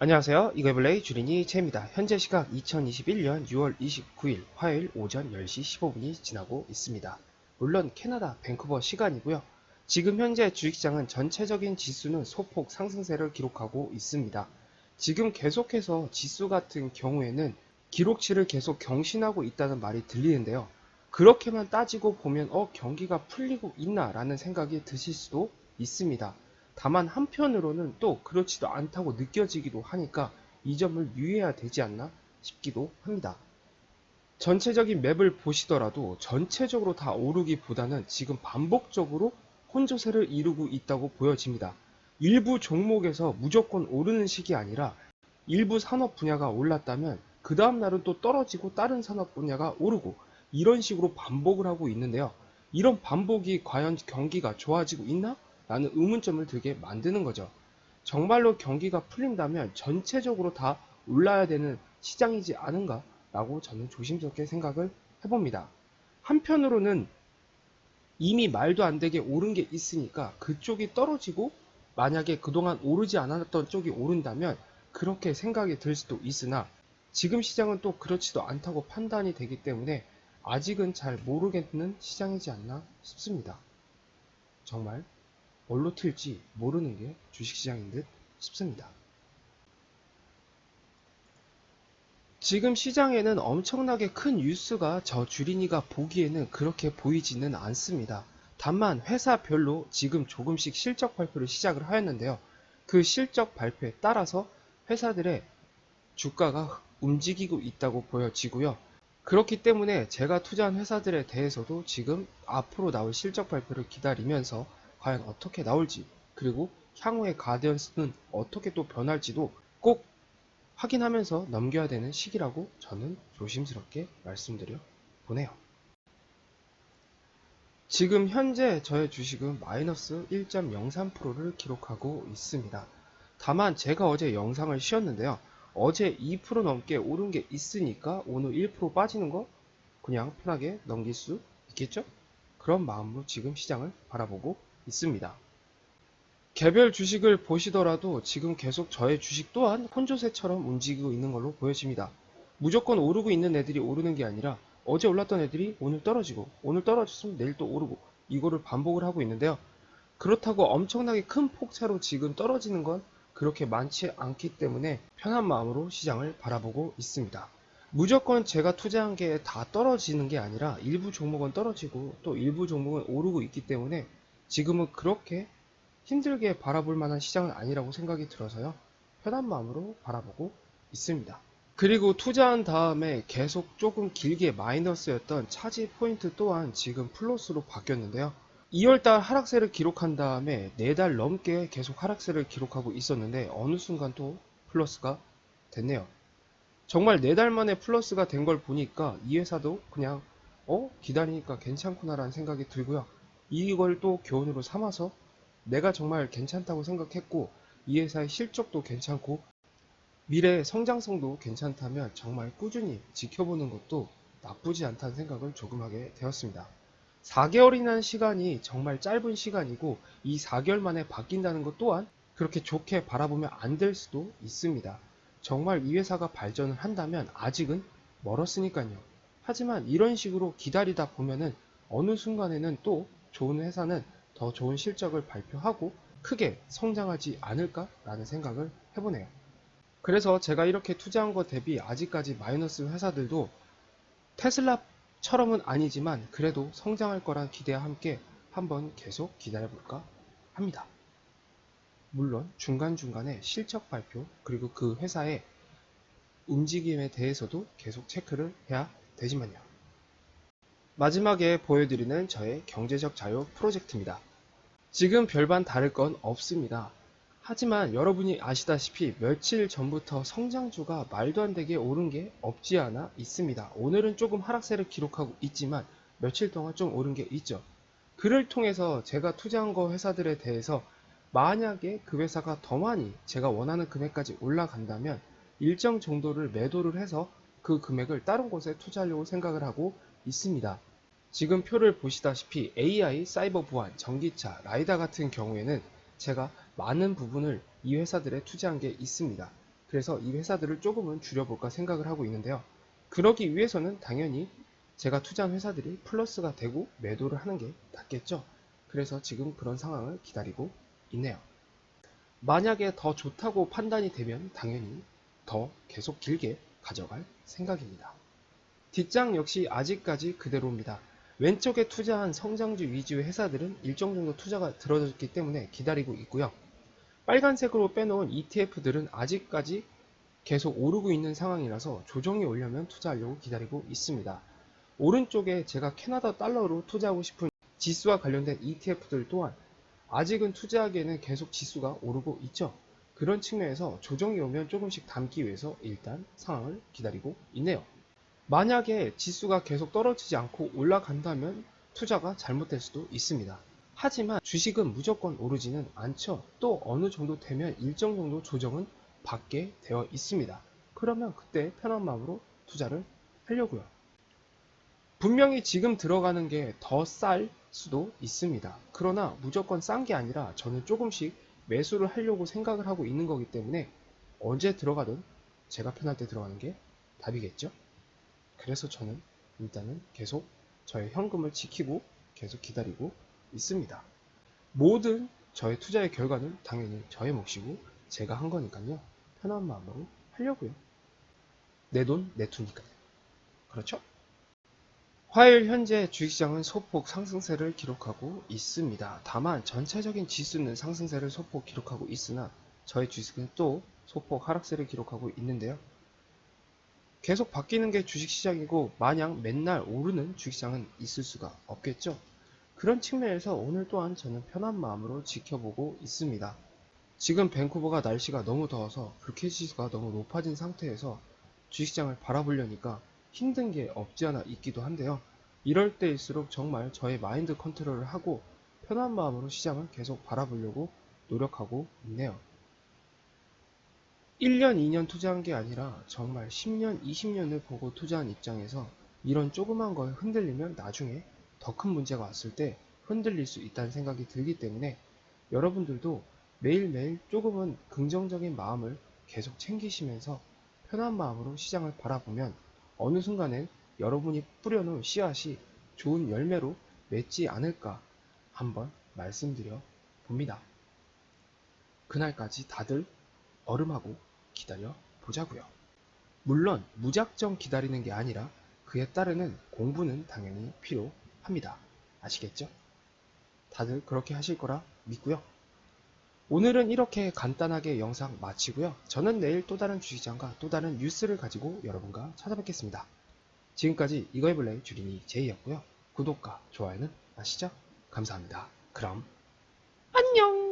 안녕하세요. 이거블레이 주린이 채입니다. 현재 시각 2021년 6월 29일 화요일 오전 10시 15분이 지나고 있습니다. 물론 캐나다 밴쿠버 시간이고요. 지금 현재 주식시장은 전체적인 지수는 소폭 상승세를 기록하고 있습니다. 지금 계속해서 지수 같은 경우에는 기록치를 계속 경신하고 있다는 말이 들리는데요. 그렇게만 따지고 보면 어 경기가 풀리고 있나 라는 생각이 드실 수도 있습니다. 다만 한편으로는 또 그렇지도 않다고 느껴지기도 하니까 이 점을 유의해야 되지 않나 싶기도 합니다. 전체적인 맵을 보시더라도 전체적으로 다 오르기보다는 지금 반복적으로 혼조세를 이루고 있다고 보여집니다. 일부 종목에서 무조건 오르는 식이 아니라 일부 산업 분야가 올랐다면 그 다음 날은 또 떨어지고 다른 산업 분야가 오르고 이런 식으로 반복을 하고 있는데요. 이런 반복이 과연 경기가 좋아지고 있나? 라는 의문점을 들게 만드는 거죠. 정말로 경기가 풀린다면 전체적으로 다 올라야 되는 시장이지 않은가? 라고 저는 조심스럽게 생각을 해봅니다. 한편으로는 이미 말도 안 되게 오른 게 있으니까 그쪽이 떨어지고 만약에 그동안 오르지 않았던 쪽이 오른다면 그렇게 생각이 들 수도 있으나 지금 시장은 또 그렇지도 않다고 판단이 되기 때문에 아직은 잘 모르겠는 시장이지 않나 싶습니다. 정말 뭘로 튈지 모르는 게 주식시장인 듯 싶습니다. 지금 시장에는 엄청나게 큰 뉴스가 저 주린이가 보기에는 그렇게 보이지는 않습니다. 다만 회사별로 지금 조금씩 실적 발표를 시작을 하였는데요. 그 실적 발표에 따라서 회사들의 주가가 움직이고 있다고 보여지고요. 그렇기 때문에 제가 투자한 회사들에 대해서도 지금 앞으로 나올 실적 발표를 기다리면서 과연 어떻게 나올지 그리고 향후의 가디언스는 어떻게 또 변할지도 꼭 확인하면서 넘겨야 되는 시기라고 저는 조심스럽게 말씀드려 보네요. 지금 현재 저의 주식은 마이너스 1.03%를 기록하고 있습니다. 다만 제가 어제 영상을 쉬었는데요. 어제 2% 넘게 오른 게 있으니까 오늘 1% 빠지는 거 그냥 편하게 넘길 수 있겠죠? 그런 마음으로 지금 시장을 바라보고 있습니다. 개별 주식을 보시더라도 지금 계속 저의 주식 또한 혼조세처럼 움직이고 있는 걸로 보여집니다. 무조건 오르고 있는 애들이 오르는 게 아니라 어제 올랐던 애들이 오늘 떨어지고 오늘 떨어졌으면 내일 또 오르고 이거를 반복을 하고 있는데요. 그렇다고 엄청나게 큰 폭차로 지금 떨어지는 건 그렇게 많지 않기 때문에 편한 마음으로 시장을 바라보고 있습니다. 무조건 제가 투자한 게 다 떨어지는 게 아니라 일부 종목은 떨어지고 또 일부 종목은 오르고 있기 때문에 지금은 그렇게 힘들게 바라볼 만한 시장은 아니라고 생각이 들어서요. 편한 마음으로 바라보고 있습니다. 그리고 투자한 다음에 계속 조금 길게 마이너스였던 차지 포인트 또한 지금 플러스로 바뀌었는데요. 2월달 하락세를 기록한 다음에 4달 넘게 계속 하락세를 기록하고 있었는데 어느 순간 또 플러스가 됐네요. 정말 4달 만에 플러스가 된 걸 보니까 이 회사도 그냥 어? 기다리니까 괜찮구나 라는 생각이 들고요. 이걸 또 교훈으로 삼아서 내가 정말 괜찮다고 생각했고 이 회사의 실적도 괜찮고 미래의 성장성도 괜찮다면 정말 꾸준히 지켜보는 것도 나쁘지 않다는 생각을 조금 하게 되었습니다. 4개월이라는 시간이 정말 짧은 시간이고 이 4개월 만에 바뀐다는 것 또한 그렇게 좋게 바라보면 안 될 수도 있습니다. 정말 이 회사가 발전을 한다면 아직은 멀었으니까요. 하지만 이런 식으로 기다리다 보면은 어느 순간에는 또 좋은 회사는 더 좋은 실적을 발표하고 크게 성장하지 않을까라는 생각을 해보네요. 그래서 제가 이렇게 투자한 것 대비 아직까지 마이너스 회사들도 테슬라처럼은 아니지만 그래도 성장할 거란 기대와 함께 한번 계속 기다려볼까 합니다. 물론 중간중간에 실적 발표 그리고 그 회사의 움직임에 대해서도 계속 체크를 해야 되지만요. 마지막에 보여드리는 저의 경제적 자유 프로젝트입니다. 지금 별반 다를 건 없습니다. 하지만 여러분이 아시다시피 며칠 전부터 성장주가 말도 안 되게 오른 게 없지 않아 있습니다. 오늘은 조금 하락세를 기록하고 있지만 며칠 동안 좀 오른 게 있죠. 그를 통해서 제가 투자한 거 회사들에 대해서 만약에 그 회사가 더 많이 제가 원하는 금액까지 올라간다면 일정 정도를 매도를 해서 그 금액을 다른 곳에 투자하려고 생각을 하고 있습니다. 지금 표를 보시다시피 AI, 사이버 보안, 전기차, 라이다 같은 경우에는 제가 많은 부분을 이 회사들에 투자한 게 있습니다. 그래서 이 회사들을 조금은 줄여볼까 생각을 하고 있는데요. 그러기 위해서는 당연히 제가 투자한 회사들이 플러스가 되고 매도를 하는 게 낫겠죠. 그래서 지금 그런 상황을 기다리고 있네요. 만약에 더 좋다고 판단이 되면 당연히 더 계속 길게 가져갈 생각입니다. 뒷장 역시 아직까지 그대로입니다. 왼쪽에 투자한 성장주 위주의 회사들은 일정 정도 투자가 들어졌기 때문에 기다리고 있고요. 빨간색으로 빼놓은 ETF들은 아직까지 계속 오르고 있는 상황이라서 조정이 오려면 투자하려고 기다리고 있습니다. 오른쪽에 제가 캐나다 달러로 투자하고 싶은 지수와 관련된 ETF들 또한 아직은 투자하기에는 계속 지수가 오르고 있죠. 그런 측면에서 조정이 오면 조금씩 담기 위해서 일단 상황을 기다리고 있네요. 만약에 지수가 계속 떨어지지 않고 올라간다면 투자가 잘못될 수도 있습니다. 하지만 주식은 무조건 오르지는 않죠. 또 어느 정도 되면 일정 정도 조정은 받게 되어 있습니다. 그러면 그때 편한 마음으로 투자를 하려고요. 분명히 지금 들어가는 게 더 쌀 수도 있습니다. 그러나 무조건 싼 게 아니라 저는 조금씩 매수를 하려고 생각을 하고 있는 거기 때문에 언제 들어가든 제가 편할 때 들어가는 게 답이겠죠? 그래서 저는 일단은 계속 저의 현금을 지키고 계속 기다리고 있습니다. 모든 저의 투자의 결과는 당연히 저의 몫이고 제가 한 거니까요. 편한 마음으로 하려고요. 내 돈, 내 투니까요. 그렇죠? 화요일 현재 주식시장은 소폭 상승세를 기록하고 있습니다. 다만 전체적인 지수는 상승세를 소폭 기록하고 있으나 저의 주식은 또 소폭 하락세를 기록하고 있는데요. 계속 바뀌는 게 주식시장이고 마냥 맨날 오르는 주식시장은 있을 수가 없겠죠. 그런 측면에서 오늘 또한 저는 편한 마음으로 지켜보고 있습니다. 지금 밴쿠버가 날씨가 너무 더워서 불쾌지수가 너무 높아진 상태에서 주식시장을 바라보려니까 힘든 게 없지 않아 있기도 한데요. 이럴 때일수록 정말 저의 마인드 컨트롤을 하고 편한 마음으로 시장을 계속 바라보려고 노력하고 있네요. 1년, 2년 투자한 게 아니라 정말 10년, 20년을 보고 투자한 입장에서 이런 조그만 거에 흔들리면 나중에 더 큰 문제가 왔을 때 흔들릴 수 있다는 생각이 들기 때문에 여러분들도 매일매일 조금은 긍정적인 마음을 계속 챙기시면서 편한 마음으로 시장을 바라보면 어느 순간엔 여러분이 뿌려놓은 씨앗이 좋은 열매로 맺지 않을까 한번 말씀드려 봅니다. 그날까지 다들 얼음하고 기다려 보자고요. 물론 무작정 기다리는 게 아니라 그에 따르는 공부는 당연히 필요합니다. 아시겠죠? 다들 그렇게 하실 거라 믿고요. 오늘은 이렇게 간단하게 영상 마치고요. 저는 내일 또 다른 주식장과 또 다른 뉴스를 가지고 여러분과 찾아뵙겠습니다. 지금까지 이거 해볼래 주린이 제이였고요. 구독과 좋아요는 아시죠? 감사합니다. 그럼 안녕!